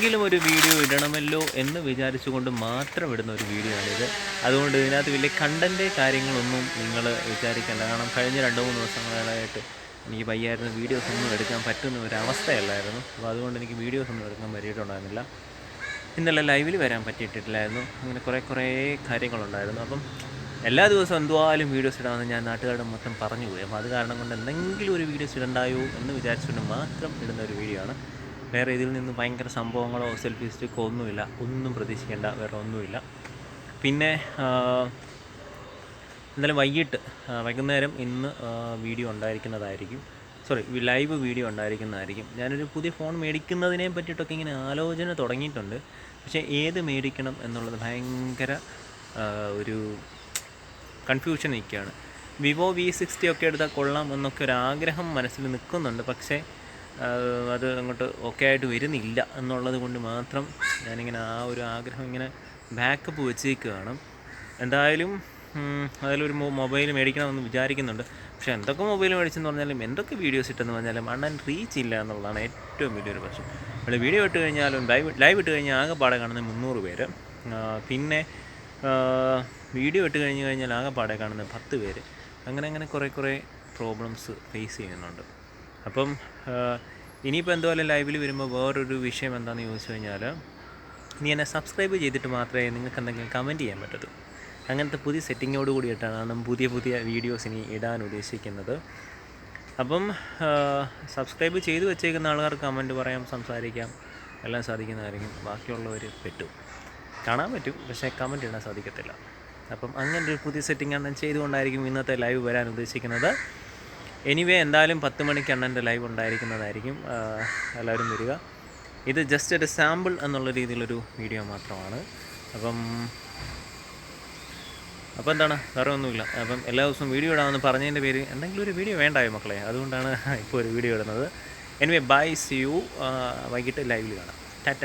എന്തെങ്കിലും ഒരു വീഡിയോ ഇടണമല്ലോ എന്ന് വിചാരിച്ചുകൊണ്ട് മാത്രം ഇടുന്ന ഒരു വീഡിയോ ആണിത്. അതുകൊണ്ട് ഇതിനകത്ത് വലിയ കണ്ടന്റ് കാര്യങ്ങളൊന്നും നിങ്ങൾ വിചാരിക്കേണ്ട. കാരണം കഴിഞ്ഞ രണ്ട് മൂന്ന് ദിവസങ്ങളായിട്ട് എനിക്ക് വയ്യായിരുന്നു. വീഡിയോസ് ഒന്നും എടുക്കാൻ പറ്റുന്ന ഒരു അവസ്ഥയല്ലായിരുന്നു. അപ്പോൾ അതുകൊണ്ട് എനിക്ക് വീഡിയോസ് ഒന്നും എടുക്കാൻ പറ്റിയിട്ടുണ്ടായിരുന്നില്ല. ഇന്നലെ ലൈവിൽ വരാൻ പറ്റിയിട്ടില്ലായിരുന്നു. അങ്ങനെ കുറേ കുറേ കാര്യങ്ങളുണ്ടായിരുന്നു. അപ്പം എല്ലാ ദിവസവും എന്തുവായാലും വീഡിയോസ് ഇടാമെന്ന് ഞാൻ നാട്ടുകാരുടെ മൊത്തം പറഞ്ഞു പോയി. അപ്പോൾ അത് കാരണം കൊണ്ട് എന്തെങ്കിലും ഒരു വീഡിയോസ് ഇടണ്ടായോ എന്ന് വിചാരിച്ചുകൊണ്ട് മാത്രം ഇടുന്ന ഒരു വീഡിയോ ആണ്. വേറെ ഇതിൽ നിന്ന് ഭയങ്കര സംഭവങ്ങളോ സെൽഫി സ്റ്റിക്കോ ഒന്നുമില്ല. ഒന്നും പ്രതീക്ഷിക്കേണ്ട വേറെ ഒന്നുമില്ല. പിന്നെ എന്തായാലും വൈകിട്ട് വൈകുന്നേരം ഇന്ന് വീഡിയോ ഉണ്ടായിരിക്കുന്നതായിരിക്കും. സോറി ലൈവ് വീഡിയോ ഉണ്ടായിരിക്കുന്നതായിരിക്കും. ഞാനൊരു പുതിയ ഫോൺ മേടിക്കുന്നതിനെ പറ്റിയിട്ടൊക്കെ ഇങ്ങനെ ആലോചന തുടങ്ങിയിട്ടുണ്ട്. പക്ഷേ ഏത് മേടിക്കണം എന്നുള്ളത് ഭയങ്കര ഒരു കൺഫ്യൂഷൻ നിൽക്കുകയാണ് വിവോ വി സിക്സ്റ്റി ഒക്കെ എടുത്താൽ കൊള്ളാം എന്നൊക്കെ ഒരു ആഗ്രഹം മനസ്സിൽ നിൽക്കുന്നുണ്ട്. പക്ഷേ അത് അങ്ങോട്ട് ഓക്കെ ആയിട്ട് വരുന്നില്ല എന്നുള്ളത് കൊണ്ട് മാത്രം ഞാനിങ്ങനെ ആ ഒരു ആഗ്രഹം ഇങ്ങനെ ബാക്കപ്പ് വെച്ചേക്കുകയാണ് എന്തായാലും അതിലൊരു മൊബൈൽ മേടിക്കണമെന്ന് വിചാരിക്കുന്നുണ്ട്. പക്ഷേ എന്തൊക്കെ മൊബൈൽ മേടിച്ചെന്ന് പറഞ്ഞാലും എന്തൊക്കെ വീഡിയോസ് ഇട്ടെന്ന് പറഞ്ഞാലും അണ്ണൻ റീച്ച് ഇല്ല എന്നുള്ളതാണ് ഏറ്റവും വലിയൊരു പ്രശ്നം. നമ്മൾ വീഡിയോ ഇട്ട് കഴിഞ്ഞാലും ലൈവ് ലൈവ് ഇട്ട് കഴിഞ്ഞാൽ ആകെ പാടെ കാണുന്നത് മുന്നൂറ് പേര്. പിന്നെ വീഡിയോ ഇട്ട് കഴിഞ്ഞ് കഴിഞ്ഞാൽ ആകെ പാടെ കാണുന്നത് പത്ത് പേര്. അങ്ങനെ അങ്ങനെ കുറേ കുറേ പ്രോബ്ലംസ് ഫേസ് ചെയ്യുന്നുണ്ട്. അപ്പം ഇനിയിപ്പോൾ എന്തുപോലെ ലൈവിൽ വരുമ്പോൾ വേറൊരു വിഷയം എന്താണെന്ന് ചോദിച്ചു കഴിഞ്ഞാൽ നീ എന്നെ സബ്സ്ക്രൈബ് ചെയ്തിട്ട് മാത്രമേ നിങ്ങൾക്ക് എന്തെങ്കിലും കമന്റ് ചെയ്യാൻ പറ്റൂ അങ്ങനത്തെ പുതിയ സെറ്റിങ്ങോട് കൂടിയിട്ടാണ് പുതിയ പുതിയ വീഡിയോസ് ഇനി ഇടാൻ ഉദ്ദേശിക്കുന്നത്. അപ്പം സബ്സ്ക്രൈബ് ചെയ്ത് വെച്ചേക്കുന്ന ആൾക്കാർക്ക് കമന്റ് പറയാം സംസാരിക്കാം എല്ലാം സാധിക്കുന്നതായിരിക്കും ബാക്കിയുള്ളവർ പെട്ടു. കാണാൻ പറ്റും പക്ഷേ കമന്റ് ഇടാൻ സാധിക്കത്തില്ല. അപ്പം അങ്ങനെ ഒരു പുതിയ സെറ്റിംഗ് ഞാൻ ചെയ്തുകൊണ്ടായിരിക്കും ഇന്നത്തെ ലൈവ് വരാൻ ഉദ്ദേശിക്കുന്നത്. എനിവേ എന്തായാലും പത്ത് മണിക്ക് അണ്ണന്റെ ലൈവ് ഉണ്ടായിരിക്കുന്നതായിരിക്കും. എല്ലാവരും വരിക. ഇത് ജസ്റ്റ് ഒരു സാമ്പിൾ എന്നുള്ള രീതിയിലൊരു വീഡിയോ മാത്രമാണ്. അപ്പം അപ്പോൾ എന്താണ്? വേറെ ഒന്നുമില്ല. അപ്പം എല്ലാ ദിവസവും വീഡിയോ ഇടാമെന്ന് പറഞ്ഞതിന്റെ പേര് എന്തെങ്കിലും ഒരു വീഡിയോ വേണ്ടായോ മക്കളെ? അതുകൊണ്ടാണ് ഇപ്പോൾ ഒരു വീഡിയോ ഇടുന്നത്. എനിവേ ബൈ സി യു വൈകിട്ട് ലൈവിൽ കാണാം. ടാറ്റ